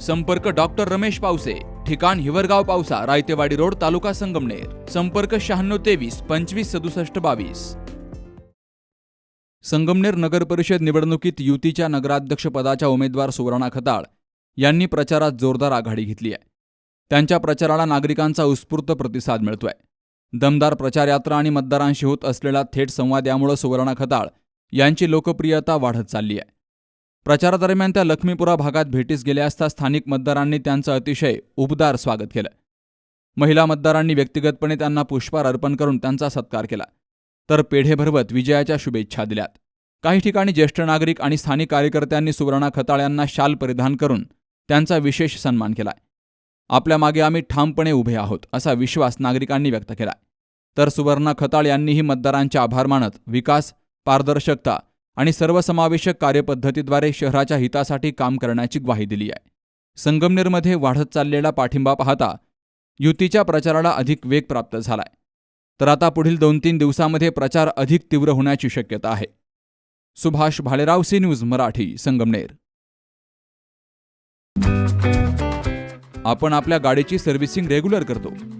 संपर्क डॉक्टर रमेश पावसे ठिकाण हिवरगाव पावसा रायतेवाडी रोड तालुका संगमनेर. संपर्क शहाण्णव तेवीस पंचवीस सदुसष्ट बावीस. संगमनेर नगर परिषद निवडणुकीत युतीच्या नगराध्यक्षपदाच्या उमेदवार सुवर्णा खताळ यांनी प्रचारात जोरदार आघाडी घेतली आहे. त्यांच्या प्रचाराला नागरिकांचा उत्स्फूर्त प्रतिसाद मिळतोय. दमदार प्रचारयात्रा आणि मतदारांशी होत असलेला थेट संवाद यामुळे सुवर्णा खताळ यांची लोकप्रियता वाढत चालली आहे. प्रचारादरम्यान त्या लक्ष्मीपुरा भागात भेटीस गेल्या असता स्थानिक मतदारांनी त्यांचं अतिशय उबदार स्वागत केलं. महिला मतदारांनी व्यक्तिगतपणे त्यांना पुष्पहार अर्पण करून त्यांचा सत्कार केला. तर पेढे भरवत विजयाच्या शुभेच्छा दिल्यात. काही ठिकाणी ज्येष्ठ नागरिक आणि स्थानिक कार्यकर्त्यांनी सुवर्णा खताळ यांना शाल परिधान करून त्यांचा विशेष सन्मान केलाय. आपल्या मागे आम्ही ठामपणे उभे आहोत असा विश्वास नागरिकांनी व्यक्त केलाय. तर सुवर्णा खताळ यांनीही मतदारांचे आभार मानत विकास पारदर्शकता आणि सर्वसमावेशक कार्यपद्धतीद्वारे शहराच्या हितासाठी काम करण्याची ग्वाही दिली आहे. संगमनेरमध्ये वाढत चाललेला पाठिंबा पाहता युतीच्या प्रचाराला अधिक वेग प्राप्त झालाय. तर आता पुढील दोन तीन दिवसामध्ये प्रचार अधिक तीव्र होण्याची शक्यता आहे. Subhash Bhalerao C news Marathi Sangamner. आपण आपल्या गाडीची सर्व्हिसिंग रेग्युलर करतो.